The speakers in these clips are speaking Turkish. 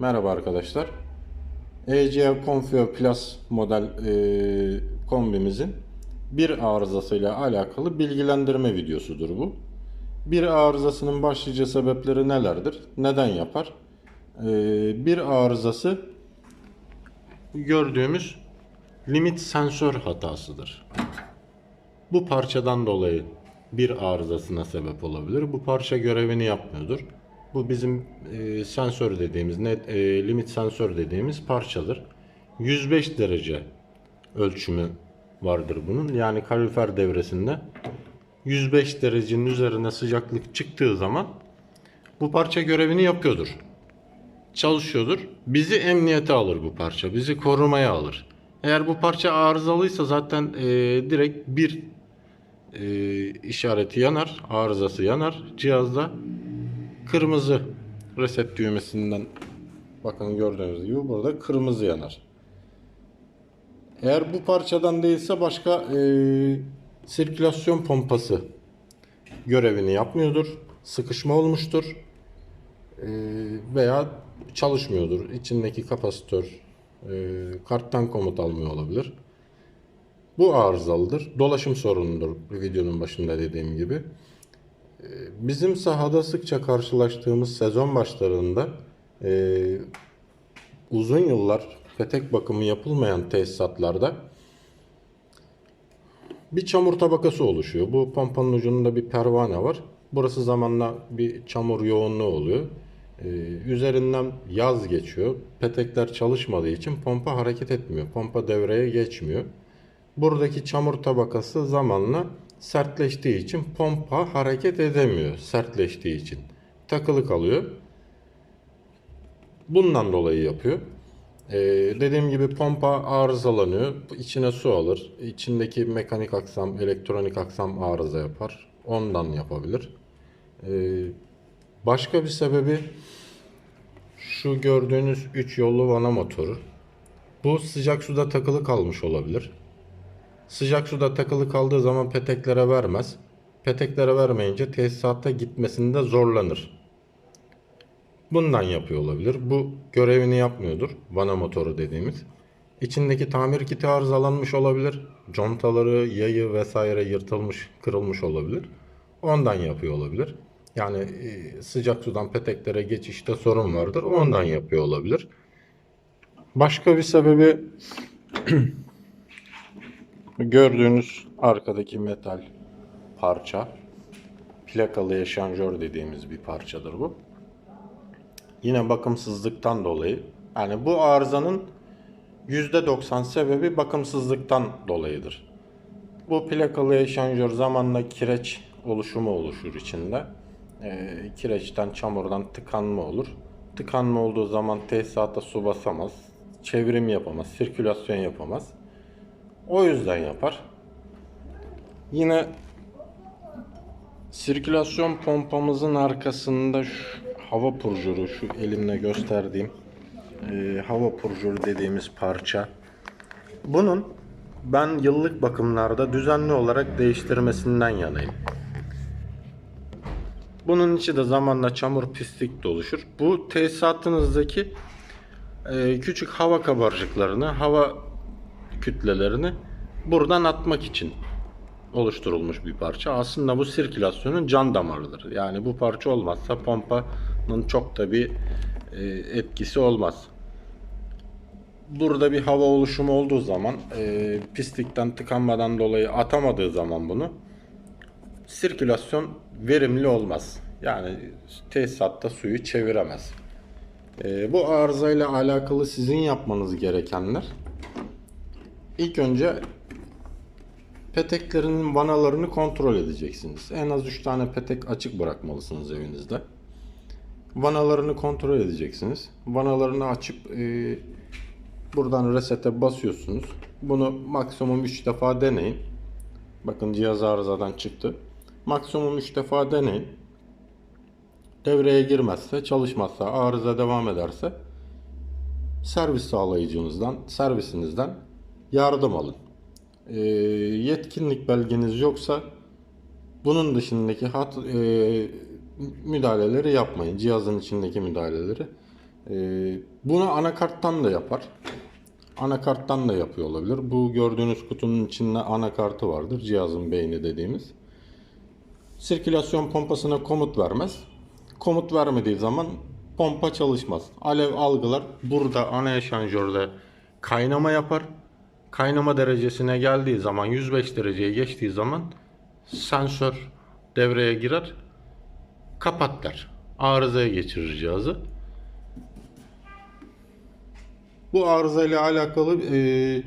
Merhaba arkadaşlar. ECE Confio Plus model e, kombimizin bir arızasıyla alakalı bilgilendirme videosudur bu. Bir arızasının başlıca sebepleri nelerdir? Neden yapar? E, bir arızası gördüğümüz limit sensör hatasıdır. Bu parçadan dolayı bir arızasına sebep olabilir. Bu parça görevini yapmıyordur. Bu bizim e, sensör dediğimiz, net e, limit sensör dediğimiz parçadır. 105 derece ölçümü vardır bunun. Yani kalorifer devresinde 105 derecenin üzerine sıcaklık çıktığı zaman bu parça görevini yapıyordur. Çalışıyordur. Bizi emniyete alır bu parça. Bizi korumaya alır. Eğer bu parça arızalıysa zaten e, direkt bir e, işareti yanar, arızası yanar. Cihazda kırmızı reset düğmesinden bakın gördüğünüz gibi burada kırmızı yanar. Eğer bu parçadan değilse başka e, sirkülasyon pompası görevini yapmıyordur. Sıkışma olmuştur. E, veya çalışmıyordur. İçindeki kapasitör e, karttan komut almıyor olabilir. Bu arızalıdır. Dolaşım sorunudur videonun başında dediğim gibi. Ee, Bizim sahada sıkça karşılaştığımız sezon başlarında e, uzun yıllar petek bakımı yapılmayan tesisatlarda bir çamur tabakası oluşuyor. Bu pompanın ucunda bir pervane var. Burası zamanla bir çamur yoğunluğu oluyor. Ee, üzerinden yaz geçiyor. Petekler çalışmadığı için pompa hareket etmiyor. Pompa devreye geçmiyor. Buradaki çamur tabakası zamanla sertleştiği için pompa hareket edemiyor sertleştiği için. Takılı kalıyor. Bundan dolayı yapıyor. Ee, dediğim gibi pompa arızalanıyor. İçine su alır. İçindeki mekanik aksam, elektronik aksam arıza yapar. Ondan yapabilir. Ee, başka bir sebebi şu gördüğünüz 3 yollu vana motoru. Bu sıcak suda takılı kalmış olabilir. Sıcak suda takılı kaldığı zaman peteklere vermez. Peteklere vermeyince tesisatta gitmesinde zorlanır. Bundan yapıyor olabilir. Bu görevini yapmıyordur. Vana motoru dediğimiz. İçindeki tamir kiti arızalanmış olabilir. Contaları, yayı vesaire yırtılmış, kırılmış olabilir. Ondan yapıyor olabilir. Yani e, sıcak sudan peteklere geçişte sorun vardır. Ondan yapıyor olabilir. Başka bir sebebi Gördüğünüz arkadaki metal parça plakalı eşanjör dediğimiz bir parçadır bu. Yine bakımsızlıktan dolayı yani bu arızanın %90 sebebi bakımsızlıktan dolayıdır. Bu plakalı eşanjör zamanla kireç oluşumu oluşur içinde. Ee, kireçten, çamurdan tıkanma olur. Tıkanma olduğu zaman tesisata su basamaz, çevrim yapamaz, sirkülasyon yapamaz. O yüzden yapar. Yine sirkülasyon pompamızın arkasında şu hava purjuru, şu elimle gösterdiğim e, hava purjuru dediğimiz parça. Bunun ben yıllık bakımlarda düzenli olarak değiştirmesinden yanayım. Bunun içi de zamanla çamur pislik de oluşur. Bu tesisatınızdaki e, küçük hava kabarcıklarını, hava kütlelerini buradan atmak için oluşturulmuş bir parça. Aslında bu sirkülasyonun can damarıdır. Yani bu parça olmazsa pompanın çok da bir e, etkisi olmaz. Burada bir hava oluşumu olduğu zaman e, pislikten tıkanmadan dolayı atamadığı zaman bunu sirkülasyon verimli olmaz. Yani tesisatta suyu çeviremez. E, bu arızayla alakalı sizin yapmanız gerekenler İlk önce peteklerinin vanalarını kontrol edeceksiniz. En az 3 tane petek açık bırakmalısınız evinizde. Vanalarını kontrol edeceksiniz. Vanalarını açıp e, buradan resete basıyorsunuz. Bunu maksimum 3 defa deneyin. Bakın cihaz arızadan çıktı. Maksimum 3 defa deneyin. Devreye girmezse, çalışmazsa, arıza devam ederse servis sağlayıcınızdan, servisinizden yardım alın. E, yetkinlik belgeniz yoksa bunun dışındaki hat e, müdahaleleri yapmayın. Cihazın içindeki müdahaleleri Ee, bunu anakarttan da yapar. Anakarttan da yapıyor olabilir. Bu gördüğünüz kutunun içinde anakartı vardır. Cihazın beyni dediğimiz. Sirkülasyon pompasına komut vermez. Komut vermediği zaman pompa çalışmaz. Alev algılar. Burada ana eşanjörde kaynama yapar. Kaynama derecesine geldiği zaman 105 dereceye geçtiği zaman sensör devreye girer. Kapat der. Arızaya geçirir cihazı. Bu arıza ile alakalı e,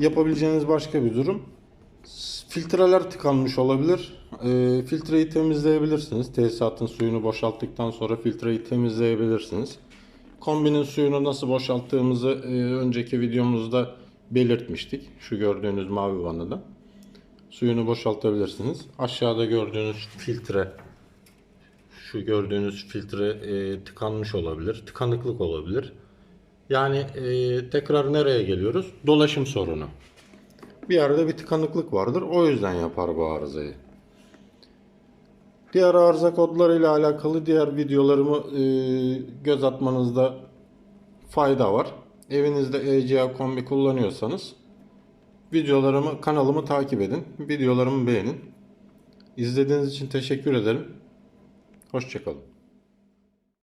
yapabileceğiniz başka bir durum. Filtreler tıkanmış olabilir. E, filtreyi temizleyebilirsiniz. Tesisatın suyunu boşalttıktan sonra filtreyi temizleyebilirsiniz. Kombinin suyunu nasıl boşalttığımızı e, önceki videomuzda belirtmiştik. Şu gördüğünüz mavi vanada. Suyunu boşaltabilirsiniz. Aşağıda gördüğünüz filtre şu gördüğünüz filtre e, tıkanmış olabilir. Tıkanıklık olabilir. Yani e, tekrar nereye geliyoruz? Dolaşım sorunu. Bir yerde bir tıkanıklık vardır. O yüzden yapar bu arızayı. Diğer arıza kodlarıyla alakalı diğer videolarımı e, göz atmanızda fayda var. Evinizde ECA kombi kullanıyorsanız videolarımı, kanalımı takip edin. Videolarımı beğenin. İzlediğiniz için teşekkür ederim. Hoşçakalın.